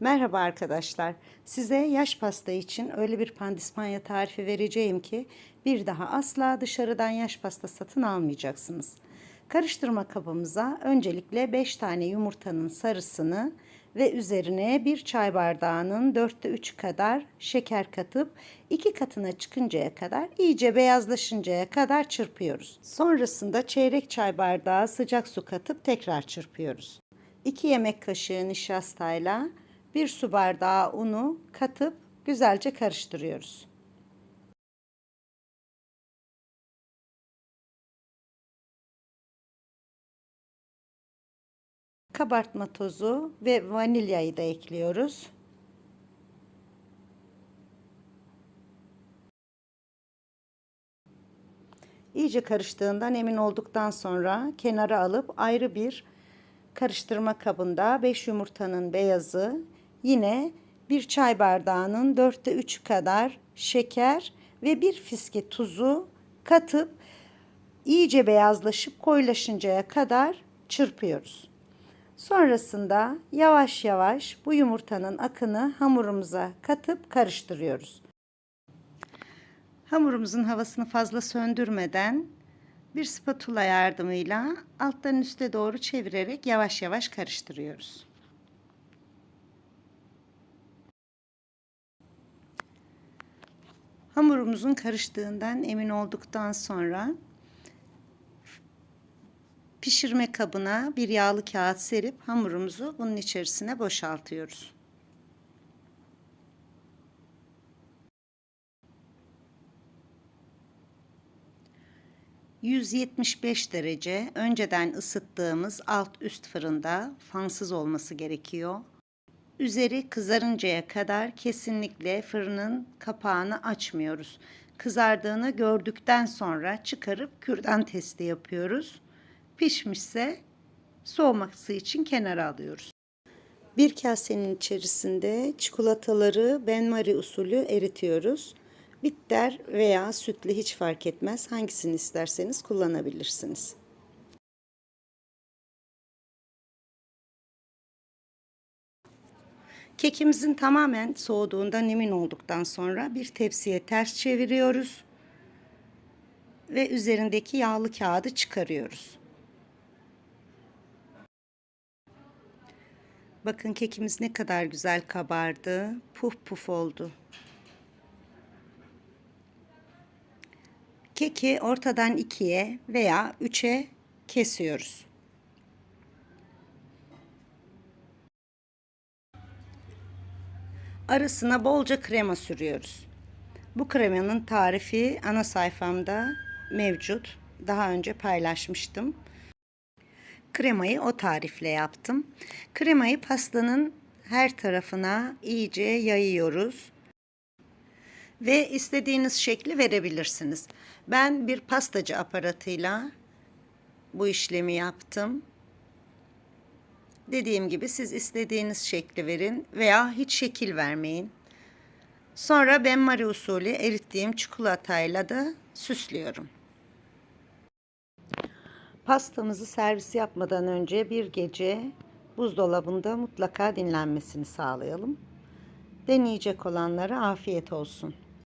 Merhaba arkadaşlar. Size yaş pasta için öyle bir pandispanya tarifi vereceğim ki bir daha asla dışarıdan yaş pasta satın almayacaksınız. Karıştırma kabımıza öncelikle 5 tane yumurtanın sarısını ve üzerine bir çay bardağının 4'te 3 kadar şeker katıp 2 katına çıkıncaya kadar iyice beyazlaşıncaya kadar çırpıyoruz. Sonrasında çeyrek çay bardağı sıcak su katıp tekrar çırpıyoruz. 2 yemek kaşığı nişastayla 1 su bardağı unu katıp güzelce karıştırıyoruz. Kabartma tozu ve vanilyayı da ekliyoruz. İyice karıştığından emin olduktan sonra kenara alıp ayrı bir karıştırma kabında 5 yumurtanın beyazı, yine bir çay bardağının 4'te 3 kadar şeker ve bir fiske tuzu katıp iyice beyazlaşıp koyulaşıncaya kadar çırpıyoruz. Sonrasında yavaş yavaş bu yumurtanın akını hamurumuza katıp karıştırıyoruz. Hamurumuzun havasını fazla söndürmeden bir spatula yardımıyla alttan üste doğru çevirerek yavaş yavaş karıştırıyoruz. Hamurumuzun karıştığından emin olduktan sonra pişirme kabına bir yağlı kağıt serip hamurumuzu bunun içerisine boşaltıyoruz. ...175 derece önceden ısıttığımız alt üst fırında fansız olması gerekiyor. Üzeri kızarıncaya kadar kesinlikle fırının kapağını açmıyoruz. Kızardığını gördükten sonra çıkarıp kürdan testi yapıyoruz. Pişmişse soğuması için kenara alıyoruz. Bir kasenin içerisinde çikolataları benmari usulü eritiyoruz. Bitter veya sütlü hiç fark etmez. Hangisini isterseniz kullanabilirsiniz. Kekimizin tamamen soğuduğundan emin olduktan sonra bir tepsiye ters çeviriyoruz ve üzerindeki yağlı kağıdı çıkarıyoruz. Bakın kekimiz ne kadar güzel kabardı. Puf puf oldu. Keki ortadan ikiye veya üçe kesiyoruz. Arasına bolca krema sürüyoruz. Bu kremanın tarifi ana sayfamda mevcut. Daha önce paylaşmıştım. Kremayı o tarifle yaptım. Kremayı pastanın her tarafına iyice yayıyoruz. Ve istediğiniz şekli verebilirsiniz. Ben bir pastacı aparatıyla bu işlemi yaptım. Dediğim gibi siz istediğiniz şekli verin veya hiç şekil vermeyin. Sonra benmari usulü erittiğim çikolatayla da süslüyorum. Pastamızı servis yapmadan önce bir gece buzdolabında mutlaka dinlenmesini sağlayalım. Deneyecek olanlara afiyet olsun.